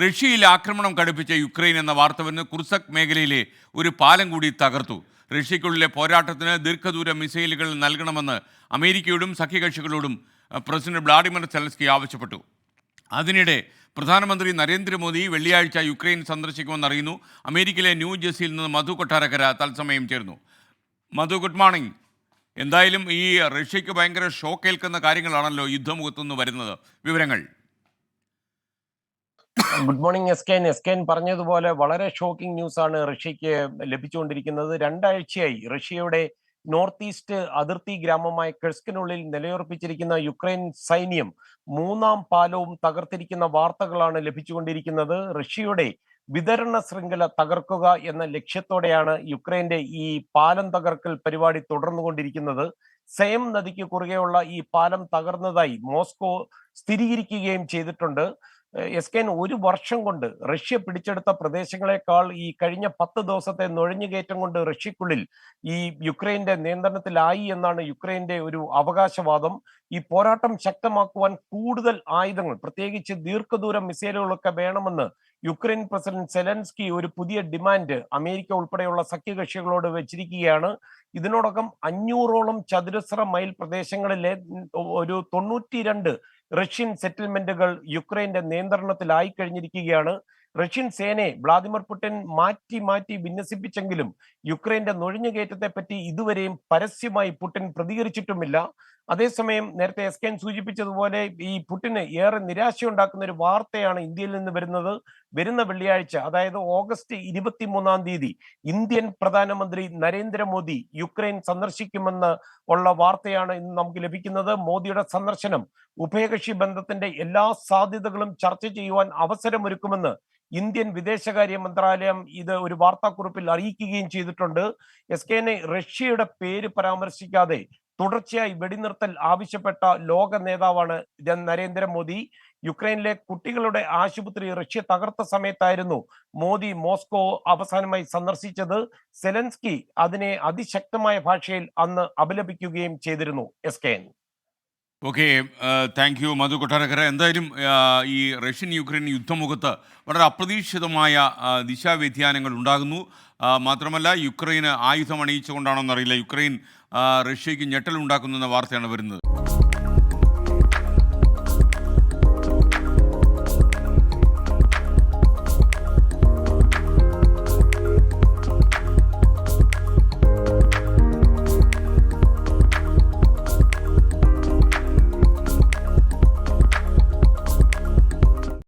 റഷ്യയിൽ ആക്രമണം കടുപ്പിച്ച യുക്രൈൻ എന്ന വാർത്ത വന്ന് കുർസക് മേഖലയിലെ ഒരു പാലം കൂടി തകർത്തു. റഷ്യയ്ക്കുള്ളിലെ പോരാട്ടത്തിന് ദീർഘദൂര മിസൈലുകൾ നൽകണമെന്ന് അമേരിക്കയോടും സഖ്യകക്ഷികളോടും പ്രസിഡന്റ് വ്ളാഡിമിർ സെലൻസ്കി ആവശ്യപ്പെട്ടു. അതിനിടെ പ്രധാനമന്ത്രി നരേന്ദ്രമോദി വെള്ളിയാഴ്ച യുക്രൈൻ സന്ദർശിക്കുമെന്നറിയുന്നു അമേരിക്കയിലെ ന്യൂ ജേഴ്സിയിൽ നിന്ന് മധു കൊട്ടാരക്കര തത്സമയം ചേർന്നു മധു ഗുഡ് മോർണിംഗ്. എന്തായാലും ഈ റഷ്യയ്ക്ക് ഭയങ്കര ഷോക്കേൽക്കുന്ന കാര്യങ്ങളാണല്ലോ യുദ്ധമുഖത്തുനിന്ന് വരുന്നത്. വിവരങ്ങൾ. Good morning S Ken S Ken പറഞ്ഞതുപോലെ വളരെ ഷോക്കിംഗ് ന്യൂസ് ആണ് റഷ്യക്ക് ലഭിച്ചുകൊണ്ടിരിക്കുന്നത്. രണ്ടാഴ്ചയായി റഷ്യയുടെ നോർത്ത് ഈസ്റ്റ് അതിർത്തി ഗ്രാമമായ കെഴ്സ്കിനുള്ളിൽ നിലയുറപ്പിച്ചിരിക്കുന്ന യുക്രൈൻ സൈന്യം മൂന്നാം പാലവും തകർത്തിരിക്കുന്ന വാർത്തകളാണ് ലഭിച്ചുകൊണ്ടിരിക്കുന്നത്. റഷ്യയുടെ വിതരണ ശൃംഖല തകർക്കുക എന്ന ലക്ഷ്യത്തോടെയാണ് യുക്രൈന്റെ ഈ പാലം തകർക്കൽ പരിപാടി തുടർന്നുകൊണ്ടിരിക്കുന്നത്. സെയം നദിക്ക് കുറുകെയുള്ള ഈ പാലം തകർന്നതായി മോസ്കോ സ്ഥിരീകരിക്കുകയും ചെയ്തിട്ടുണ്ട്. എസ് കെൻ ഒരു വർഷം കൊണ്ട് റഷ്യ പിടിച്ചെടുത്ത പ്രദേശങ്ങളെക്കാൾ ഈ കഴിഞ്ഞ പത്ത് ദിവസത്തെ നുഴഞ്ഞുകയറ്റം കൊണ്ട് റഷ്യക്കുള്ളിൽ ഈ യുക്രൈന്റെ നിയന്ത്രണത്തിലായി എന്നാണ് യുക്രൈന്റെ ഒരു അവകാശവാദം. ഈ പോരാട്ടം ശക്തമാക്കുവാൻ കൂടുതൽ ആയുധങ്ങൾ പ്രത്യേകിച്ച് ദീർഘദൂര മിസൈലുകളൊക്കെ വേണമെന്ന് യുക്രൈൻ പ്രസിഡന്റ് സെലൻസ്കി ഒരു പുതിയ ഡിമാൻഡ് അമേരിക്ക ഉൾപ്പെടെയുള്ള സഖ്യകക്ഷികളോട് വെച്ചിരിക്കുകയാണ്. ഇതിനോടകം അഞ്ഞൂറോളം ചതുരശ്ര മൈൽ പ്രദേശങ്ങളിലെ ഒരു തൊണ്ണൂറ്റിരണ്ട് റഷ്യൻ സെറ്റിൽമെന്റുകൾ യുക്രൈന്റെ നിയന്ത്രണത്തിലായി കഴിഞ്ഞിരിക്കുകയാണ്. റഷ്യൻ സേനയെ വ്ളാദിമിർ പുടിൻ മാറ്റി മാറ്റി വിന്യസിപ്പിച്ചെങ്കിലും യുക്രൈന്റെ നുഴഞ്ഞുകയറ്റത്തെ പറ്റി ഇതുവരെയും പരസ്യമായി പുടിൻ പ്രതികരിച്ചിട്ടുമില്ല. അതേസമയം നേരത്തെ എസ് കെൻ സൂചിപ്പിച്ചതുപോലെ ഈ പുടിന് ഏറെ നിരാശയുണ്ടാക്കുന്ന ഒരു വാർത്തയാണ് ഇന്ത്യയിൽ നിന്ന് വരുന്നത്. വരുന്ന വെള്ളിയാഴ്ച അതായത് ഓഗസ്റ്റ് ഇരുപത്തി മൂന്നാം തീയതി ഇന്ത്യൻ പ്രധാനമന്ത്രി നരേന്ദ്രമോദി യുക്രൈൻ സന്ദർശിക്കുമെന്ന് ഉള്ള വാർത്തയാണ് ഇന്ന് നമുക്ക് ലഭിക്കുന്നത്. മോദിയുടെ സന്ദർശനം ഉഭയകക്ഷി ബന്ധത്തിന്റെ എല്ലാ സാധ്യതകളും ചർച്ച ചെയ്യുവാൻ അവസരമൊരുക്കുമെന്ന് ഇന്ത്യൻ വിദേശകാര്യ മന്ത്രാലയം ഇത് ഒരു വാർത്താക്കുറിപ്പിൽ അറിയിക്കുകയും ചെയ്തിട്ടുണ്ട്. എസ് റഷ്യയുടെ പേര് പരാമർശിക്കാതെ തുടർച്ചയായി വെടിനിർത്തൽ ആവശ്യപ്പെട്ട ലോക നേതാവാണ് നരേന്ദ്രമോദി. യുക്രൈനിലെ കുട്ടികളുടെ ആശുപത്രി റഷ്യ തകർത്ത സമയത്തായിരുന്നു മോദി മോസ്കോ അവസാനമായി സന്ദർശിച്ചത്. സെലൻസ്കി അതിനെ അതിശക്തമായ ഭാഷയിൽ അന്ന് അപലപിക്കുകയും ചെയ്തിരുന്നു. S K okay thank you Madhu Kottarakkara എന്തായാലും ഈ റഷ്യൻ യുക്രൈൻ യുദ്ധമുഖത്ത് വളരെ അപ്രതീക്ഷിതമായ ആ, ദിശാവ്യതിയാനങ്ങൾ ഉണ്ടാകുന്നു. ആ, മാത്രമല്ല യുക്രൈന് ആയുധം അണിയിച്ചുകൊണ്ടാണോ എന്നറിയില്ല യുക്രൈൻ റഷ്യയ്ക്ക് എന്ന വാർത്തയാണ് വരുന്നത്.